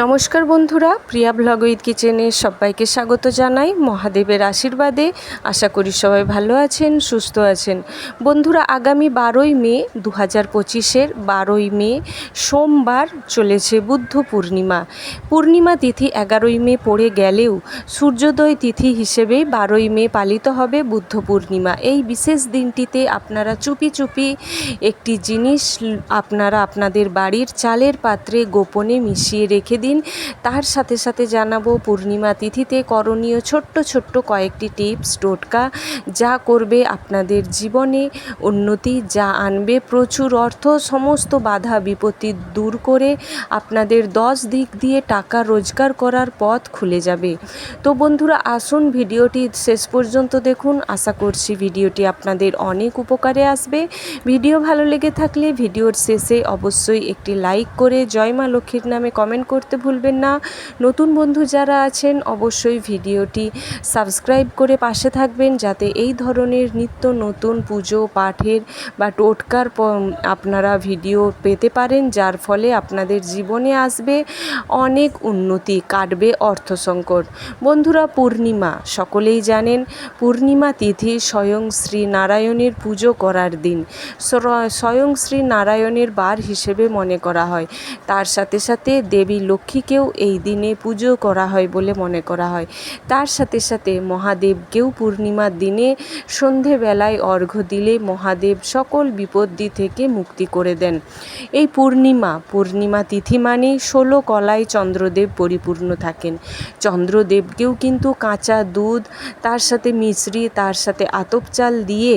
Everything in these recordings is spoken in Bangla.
নমস্কার বন্ধুরা, প্রিয়া ব্লগ উইথ কিচেনে সবাইকে স্বাগত জানাই মহাদেবের আশীর্বাদে। আশা করি সবাই ভালো আছেন, সুস্থ আছেন। বন্ধুরা, আগামী বারোই মে দু হাজার পঁচিশের বারোই মে সোমবার চলেছে বুদ্ধ পূর্ণিমা। পূর্ণিমা তিথি এগারোই মে পড়ে গেলেও সূর্যোদয় তিথি হিসেবে বারোই মে পালিত হবে বুদ্ধ পূর্ণিমা। এই বিশেষ দিনটিতে আপনারা চুপি চুপি একটি জিনিস আপনারা আপনাদের বাড়ির চালের পাত্রে গোপনে মিশিয়ে রেখে দিন। তার সাথে সাথে জানাব পূর্ণিমা তিথিতে করণীয় ছোট্ট ছোট্ট কয়েকটি টিপস, টোটকা, যা করবে আপনাদের জীবনে উন্নতি, যা আনবে প্রচুর অর্থ, সমস্ত বাধা বিপত্তি দূর করে আপনাদের দশ দিক দিয়ে টাকা রোজগার করার পথ খুলে যাবে। তো বন্ধুরা, আসুন ভিডিওটি শেষ পর্যন্ত দেখুন। আশা করছি ভিডিওটি আপনাদের অনেক উপকারে আসবে। ভিডিও ভালো লেগে থাকলে ভিডিওর শেষে অবশ্যই একটি লাইক করে জয় মা লক্ষ্মীর নামে কমেন্ট করতে ভুলবেন না। নতুন বন্ধু যারা আছেন, অবশ্যই ভিডিওটি সাবস্ক্রাইব করে পাশে থাকবেন যাতে এই ধরনের নিত্য নতুন পুজো, পাঠের বা টোটকার আপনারা ভিডিও পেতে পারেন, যার ফলে আপনাদের জীবনে আসবে অনেক উন্নতি, কাটবে অর্থ সংকট। বন্ধুরা, পূর্ণিমা, সকলেই জানেন, পূর্ণিমা তিথি স্বয়ং শ্রী নারায়ণের পুজো করার দিন। স্বয়ং শ্রী নারায়ণের বার হিসেবে মনে করা হয়। তার সাথে সাথে দেবী লক্ষ্মীকেও এই দিনে পুজো করা হয় বলে মনে করা হয়। তার সাথে সাথে মহাদেবকেও পূর্ণিমার দিনে সন্ধেবেলায় অর্ঘ্য দিলে মহাদেব সকল বিপত্তি থেকে মুক্তি করে দেন। এই পূর্ণিমা পূর্ণিমা তিথি মানেই ষোলো কলায় চন্দ্রদেব পরিপূর্ণ থাকেন। চন্দ্রদেবকেও কিন্তু কাঁচা দুধ, তার সাথে মিশ্রি তার সাথে আতপ চাল দিয়ে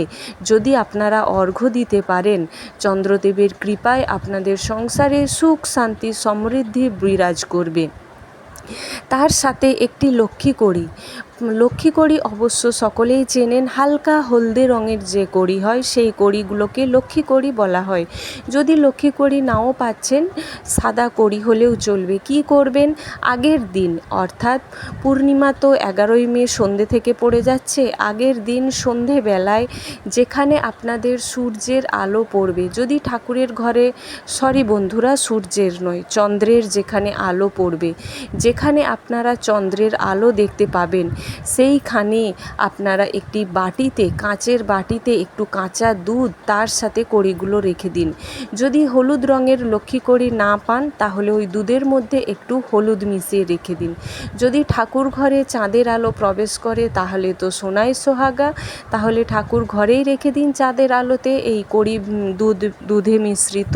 যদি আপনারা অর্ঘ্য দিতে পারেন, চন্দ্রদেবের কৃপায় আপনাদের সংসারে সুখ, শান্তি, সমৃদ্ধি বিরাজ করবে। তার সাথে একটি লক্ষ্মী কড়ি লক্ষ্মী কড়ি অবশ্য সকলেই চেনেন, হালকা হলদে রঙের যে কড়ি হয়, সেই কড়িগুলোকে লক্ষ্মী কড়ি বলা হয়। যদি লক্ষ্মী কড়ি নাও পাচ্ছেন, সাদা কড়ি হলেও চলবে। কি করবেন? আগের দিন, অর্থাৎ পূর্ণিমা তো এগারোই মে সন্ধে থেকে পড়ে যাচ্ছে, আগের দিন সন্ধেবেলায় যেখানে আপনাদের সূর্যের আলো পড়বে, যদি ঠাকুরের ঘরে, সরি বন্ধুরা, সূর্যের নয়, চন্দ্রের যেখানে আলো পড়বে, যেখানে আপনারা চন্দ্রের আলো দেখতে পাবেন সেইখানে আপনারা একটি বাটিতে, কাঁচের বাটিতে একটু কাঁচা দুধ তার সাথে কড়িগুলো রেখে দিন। যদি হলুদ রঙের লক্ষ্মী কড়ি না পান, তাহলে ওই দুধের মধ্যে একটু হলুদ মিশিয়ে রেখে দিন। যদি ঠাকুর ঘরে চাঁদের আলো প্রবেশ করে, তাহলে তো সোনাই সোহাগা। তাহলে ঠাকুর ঘরেই রেখে দিন চাঁদের আলোতে এই কড়ি, দুধ, দুধে মিশ্রিত,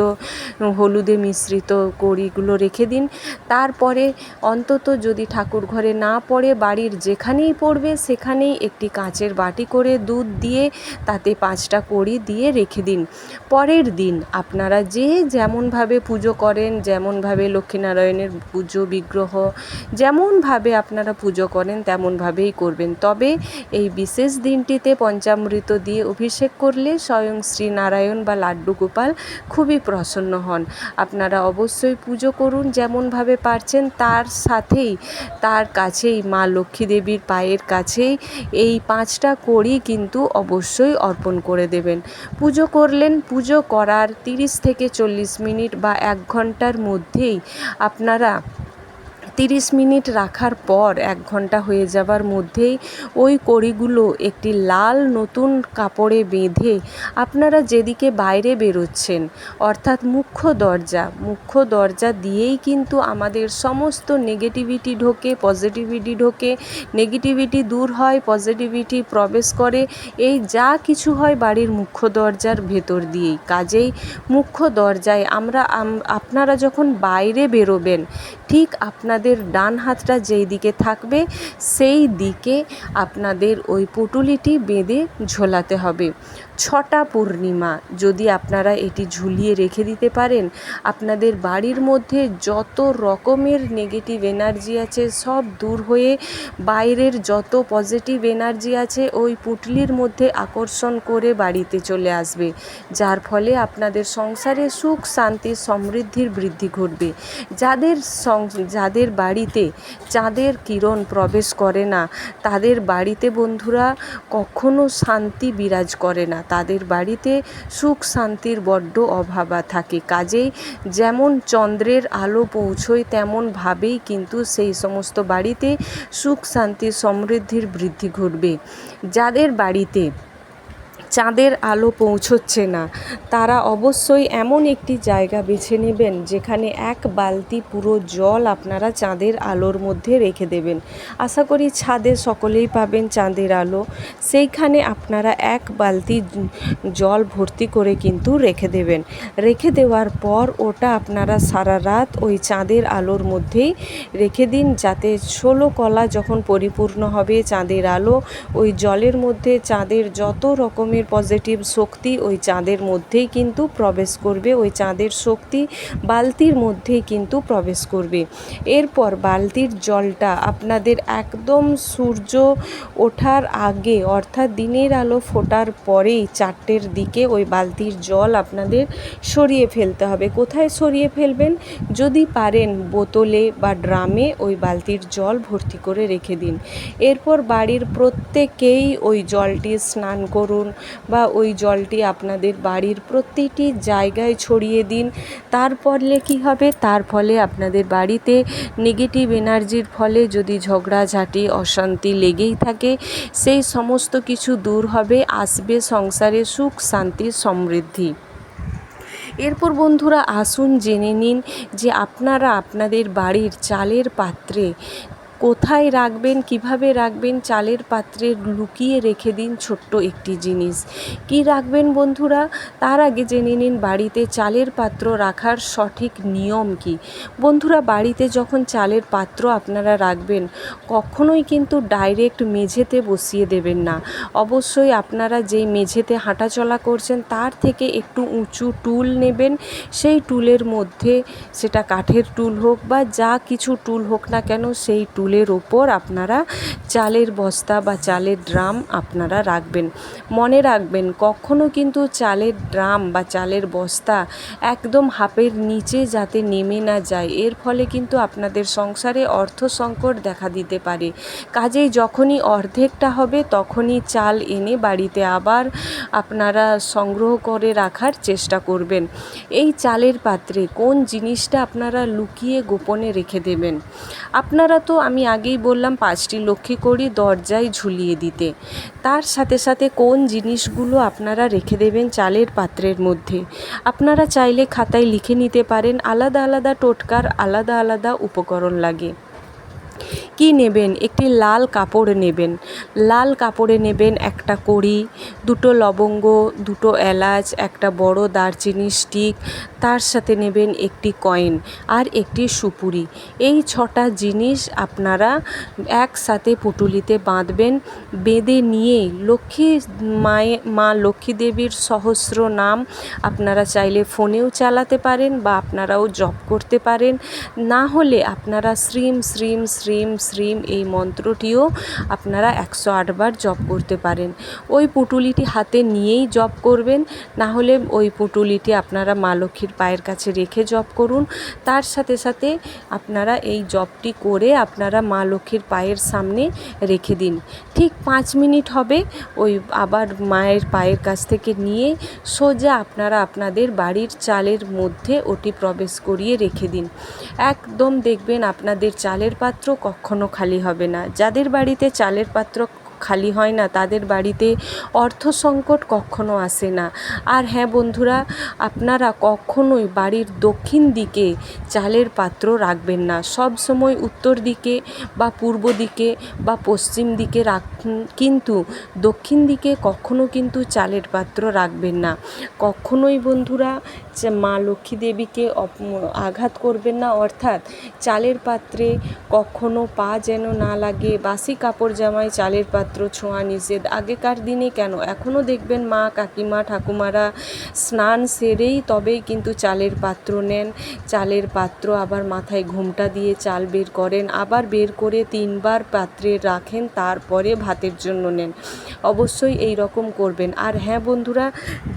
হলুদে মিশ্রিত কড়িগুলো রেখে দিন। তারপরে অন্তত যদি ঠাকুর ঘরে না পড়ে, বাড়ির যেখানেই পড়বে সেখানেই একটি কাঁচের বাটি করে দুধ দিয়ে তাতে পাঁচটা কড়ি দিয়ে রেখে দিন। পরের দিন আপনারা যে যেমনভাবে পুজো করেন, যেমনভাবে লক্ষ্মীনারায়ণের পুজো, বিগ্রহ, যেমনভাবে আপনারা পুজো করেন, তেমনভাবেই করবেন। তবে এই বিশেষ দিনটিতে পঞ্চামৃত দিয়ে অভিষেক করলে স্বয়ং শ্রী নারায়ণ বা লাড্ডু গোপাল খুবই প্রসন্ন হন। আপনারা অবশ্যই পুজো করুন যেমনভাবে পারছেন, তার সাথেই, তার কাছেই মা লক্ষ্মী দেবীর পায়ের কাছেই এই পাঁচটা কড়ি কিন্তু অবশ্যই অর্পণ করে দেবেন। পুজো করলেন, পুজো করার তিরিশ থেকে চল্লিশ মিনিট বা এক ঘণ্টার মধ্যেই আপনারা তিরিশ মিনিট রাখার পর এক ঘণ্টা হয়ে যাবার মধ্যেই ওই কড়িগুলো একটি লাল নতুন কাপড়ে বেঁধে আপনারা যেদিকে বাইরে বেরোচ্ছেন, অর্থাৎ মুখ্য দরজা মুখ্য দরজা দিয়েই কিন্তু আমাদের সমস্ত নেগেটিভিটি ঢোকে পজিটিভিটি ঢোকে নেগেটিভিটি দূর হয় পজিটিভিটি প্রবেশ করে, এই যা কিছু হয় বাড়ির মুখ্য দরজার ভেতর দিয়েই। কাজেই মুখ্য দরজায় আমরা আপনারা যখন বাইরে বেরোবেন, ঠিক আপনাদের ডান হাতটা যেই দিকে থাকবে সেই দিকে আপনাদের ওই পুটুলিটি বেঁধে ঝোলাতে হবে। ছটা পূর্ণিমা। যদি আপনারা এটি ঝুলিয়ে রেখে দিতে পারেন, আপনাদের বাড়ির মধ্যে যত রকমের নেগেটিভ এনার্জি আছে সব দূর হয়ে বাইরের যত পজিটিভ এনার্জি আছে ওই পুটলির মধ্যে আকর্ষণ করে বাড়িতে চলে আসবে। যার ফলে আপনাদের সংসারে সুখ, শান্তি, সমৃদ্ধির বৃদ্ধি ঘটবে। যাদের যাদের বাড়িতে চাঁদের কিরণ প্রবেশ করে না, তাদের বাড়িতে বন্ধুরা কখনো শান্তি বিরাজ করে না। তাদের বাড়িতে সুখ শান্তির বড্ড অভাব থাকে। কাজেই যেমন চন্দ্রের আলো পৌঁছয়, তেমনভাবেই কিন্তু সেই সমস্ত বাড়িতে সুখ শান্তি সমৃদ্ধির বৃদ্ধি ঘটবে। যাদের বাড়িতে চাঁদের আলো পৌঁছচ্ছে না। তারা অবশ্যই এমন একটি জায়গা বেছে নেবেন, যেখানে এক বালতি পুরো জল আপনারা চাঁদের আলোর মধ্যে রেখে দেবেন। আশা করি ছাদে সকলেই পাবেন চাঁদের আলো। সেইখানে আপনারা এক বালতি জল ভর্তি করে কিন্তু রেখে দেবেন। রেখে দেওয়ার পর ওটা আপনারা সারা রাত ওই চাঁদের আলোর মধ্যেই রেখে দিন, যাতে ষোলো কলা যখন পরিপূর্ণ হবে চাঁদের আলো, ওই জলের মধ্যে চাঁদের যত রকমের পজিটিভ শক্তি ওই চাঁদের মধ্যেই কিন্তু প্রবেশ করবে, ওই চাঁদের শক্তি বালতির মধ্যেই কিন্তু প্রবেশ করবে। এরপর বালতির জলটা আপনাদের একদম সূর্য ওঠার আগে, অর্থাৎ দিনের আলো ফোটার পরেই চারটের দিকে ওই বালতির জল আপনাদের সরিয়ে ফেলতে হবে। কোথায় সরিয়ে ফেলবেন? যদি পারেন বোতলে বা ড্রামে ওই বালতির জল ভর্তি করে রেখে দিন। এরপর বাড়ির প্রত্যেকেই ওই জলটি স্নান করুন বা ওই জলটি আপনাদের বাড়ির প্রতিটি জায়গায় ছড়িয়ে দিন। তার ফলে কী হবে? তার ফলে আপনাদের বাড়িতে নেগেটিভ এনার্জির ফলে যদি ঝগড়াঝাঁটি, অশান্তি লেগেই থাকে, সেই সমস্ত কিছু দূর হবে, আসবে সংসারে সুখ, শান্তি, সমৃদ্ধি। এরপর বন্ধুরা আসুন জেনে নিন যে আপনারা আপনাদের বাড়ির চালের পাত্রে কোথায় রাখবেন, কীভাবে রাখবেন, চালের পাত্রে লুকিয়ে রেখে দিন ছোট্ট একটি জিনিস। কি রাখবেন বন্ধুরা? তার আগে জেনে নিন বাড়িতে চালের পাত্র রাখার সঠিক নিয়ম কি। বন্ধুরা, বাড়িতে যখন চালের পাত্র আপনারা রাখবেন, কখনোই কিন্তু ডাইরেক্ট মেঝেতে বসিয়ে দেবেন না। অবশ্যই আপনারা যেই মেঝেতে হাঁটাচলা করছেন, তার থেকে একটু উঁচু টুল নেবেন। সেই টুলের মধ্যে সেটা কাঠের টুল হোক বা যা কিছু টুল হোক না কেন, সেই টুলের ওপর আপনারা চালের বস্তা বা চালের ড্রাম আপনারা রাখবেন। মনে রাখবেন, কখনো কিন্তু চালের ড্রাম বা চালের বস্তা একদম হাপের নিচে যাতে নেমে না যায়। এর ফলে কিন্তু আপনাদের সংসারে অর্থ সংকট দেখা দিতে পারে। কাজেই যখনই অর্ধেকটা হবে, তখনই চাল এনে বাড়িতে আবার আপনারা সংগ্রহ করে রাখার চেষ্টা করবেন। এই চালের পাত্রে কোন জিনিসটা আপনারা লুকিয়ে গোপনে রেখে দেবেন? আপনারা তো, আমি আগেই বললাম পাঁচটি লক্ষ্মী করি দরজায় ঝুলিয়ে দিতে। তার সাথে সাথে কোন জিনিসগুলো আপনারা রেখে দেবেন চালের পাত্রের মধ্যে? আপনারা চাইলে খাতায় লিখে নিতে পারেন, আলাদা আলাদা টোটকার আলাদা আলাদা উপকরণ লাগে। কি নেবেন? একটি লাল কাপড় নেবেন। লাল কাপড়ে নেবেন একটা কড়ি, দুটো লবঙ্গ, দুটো এলাচ, একটা বড় দারচিনি স্টিক, তার সাথে নেবেন একটি কয়েন আর একটি সুপুরি। এই ছটা জিনিস আপনারা একসাথে পুটুলিতে বাঁধবেন, বেঁধে নিয়ে লক্ষ্মী মায়ে, মা লক্ষ্মী দেবীর সহস্র নাম আপনারা চাইলে ফোনেও চালাতে পারেন বা আপনারাও জপ করতে পারেন। না হলে আপনারা শ্রীম শ্রীম শ্রীম শ্রীম এই মন্ত্রটিও আপনারা একশো আটবার জপ করতে পারেন। ওই পুটুলিটি হাতে নিয়েই জপ করবেন, না হলে ওই পুটুলিটি আপনারা মা লক্ষ্মীর পায়ের কাছে রেখে জপ করুন। তার সাথে সাথে আপনারা এই জপটি করে আপনারা মা লক্ষ্মীর পায়ের সামনে রেখে দিন। ঠিক পাঁচ মিনিট হবে ওই আবার মায়ের পায়ের কাছ থেকে নিয়ে সোজা আপনারা আপনাদের বাড়ির চালের মধ্যে ওটি প্রবেশ করিয়ে রেখে দিন। একদম দেখবেন আপনাদের চালের পাত্র কখনো খালি হবে না। যাদের বাড়িতে চালের পাত্র খালি হয় না, তাদের বাড়িতে অর্থ সংকট কখনো আসে না। আর হ্যাঁ বন্ধুরা, আপনারা কখনোই বাড়ির দক্ষিণ দিকে চালের পাত্র রাখবেন না। সব সময় উত্তর দিকে বা পূর্ব দিকে বা পশ্চিম দিকে রাখুন কিন্তু দক্ষিণ দিকে কখনো কিন্তু চালের পাত্র রাখবেন না। কখনোই বন্ধুরা মা লক্ষ্মী দেবীকে আঘাত করবেন না। অর্থাৎ চালের পাত্রে কখনো পা যেন না লাগে, বাসি কাপড় জামায় চালের পাত্র ছোঁয়া নিষেধ। আগেকার দিনে কেন? এখনও দেখবেন মা, কাকিমা, ঠাকুমারা স্নান সেরেই তবেই কিন্তু চালের পাত্র নেন। চালের পাত্র আবার মাথায় ঘোমটা দিয়ে চাল বের করেন, আবার বের করে তিনবার পাত্রে রাখেন, তারপরে ভাতের জন্য নেন। অবশ্যই এই রকম করবেন। আর হ্যাঁ বন্ধুরা,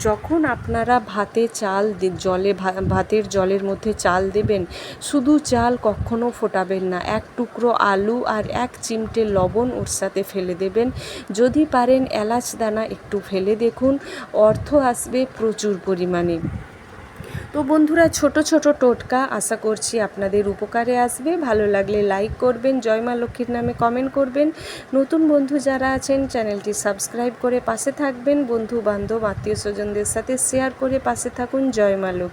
যখন আপনারা ভাতে চাল জলে ভাতের জলের মধ্যে চাল দেবেন। শুধু চাল কখনো ফোটাবেন না। এক টুকরো আলু আর এক চিমটে লবণ ওর সাথে ফেলে দেবেন। যদি পারেন এলাচ দানা একটু ফেলে দেখুন। অর্থ আসবে প্রচুর পরিমাণে। তো বন্ধুরা, ছোট ছোট টোটকা আশা করছি আপনাদের উপকারে আসবে। ভালো লাগলে লাইক করবেন, জয় মা লক্ষ্মীর নামে কমেন্ট করবেন। নতুন বন্ধু যারা আছেন চ্যানেলটি সাবস্ক্রাইব করে পাশে থাকবেন। বন্ধু বান্ধব আত্মীয় স্বজনদের সাথে শেয়ার করে পাশে থাকুন। জয় মা লক্ষ্মী।